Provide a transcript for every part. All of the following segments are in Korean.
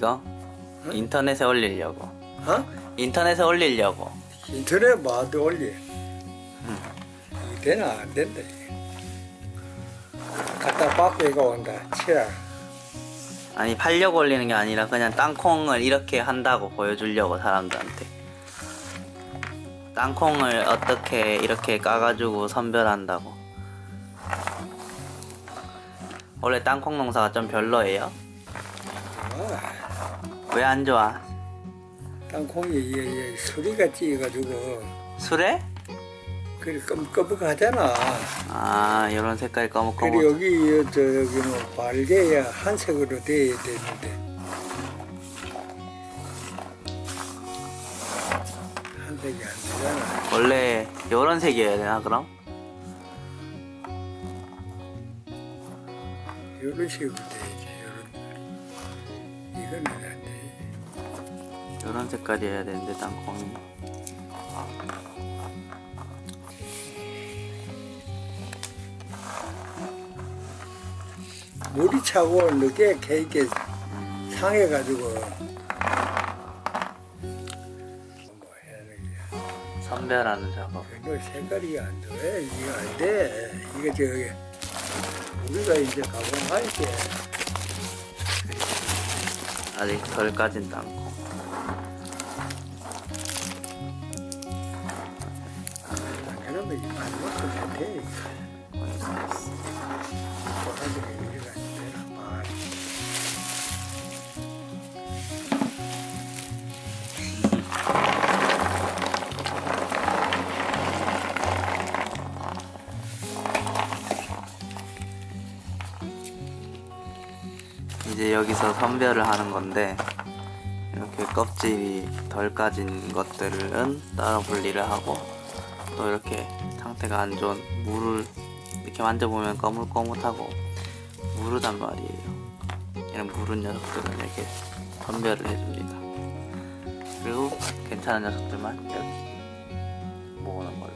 이거 인터넷에 올리려고. 어? 인터넷에 올리려고. 인터넷 봐도 올리. 되나 안 된다. 이게. 갖다 받고 이거 온다. 치라. 아니 팔려고 올리는 게 아니라 그냥 땅콩을 이렇게 한다고 보여주려고 사람들한테. 땅콩을 어떻게 이렇게 까가지고 선별한다고. 원래 땅콩 농사가 좀 별로예요? 아, 왜안 좋아? 땅콩이 이게, 이게 수리가 찌가지고 술에? 그래 껌껌하잖아. 아 이런 그리고 거뭇거뭇. 여기 저 여기 뭐 발개야 한색으로 돼야 되는데 한색이 안 되잖아. 원래 이런 색이어야 되나 그럼? 이런 식으로 돼야지. 이런 이거는 안 돼. 이런 색깔이어야 되는데 땅콩이. 물이 차고 늦게 이렇게 상해가지고 뭐 해야. 선별하는 작업. 이거 색깔이 안 좋아. 이거 안 돼. 이거 저기 우리가 이제 가공할게. 아직 덜 까진 땅콩. 그러면 이 마지막도 못해. 이제 여기서 선별을 하는 건데 이렇게 껍질이 덜 까진 것들은 따로 분리를 하고 또 이렇게 상태가 안 좋은 물을 이렇게 만져보면 거물거뭇하고 무르단 말이에요. 이런 무른 녀석들은 이렇게 선별을 해줍니다. 그리고 괜찮은 녀석들만 이렇게 모으는. 그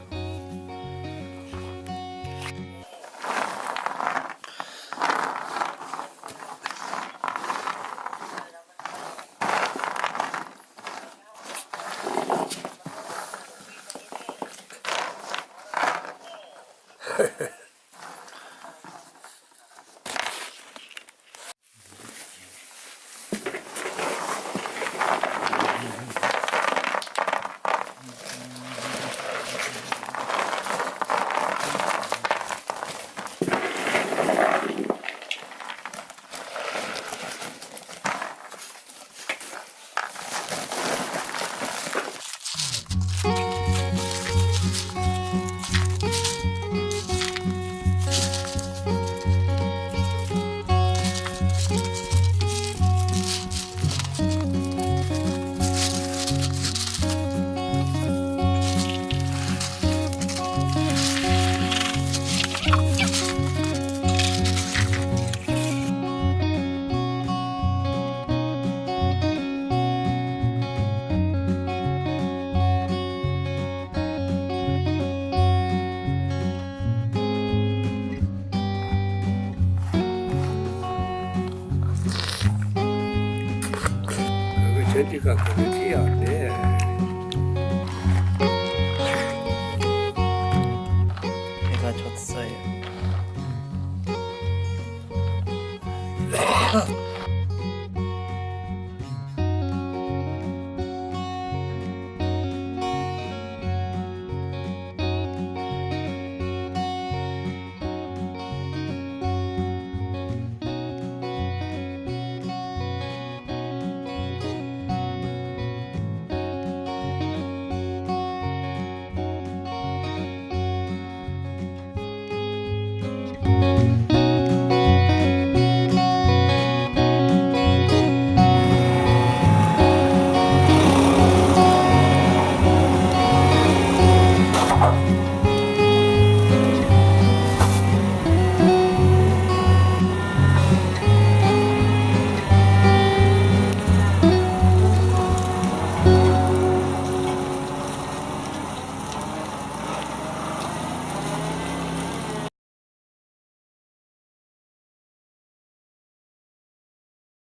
거 저지가 그러지 안 돼.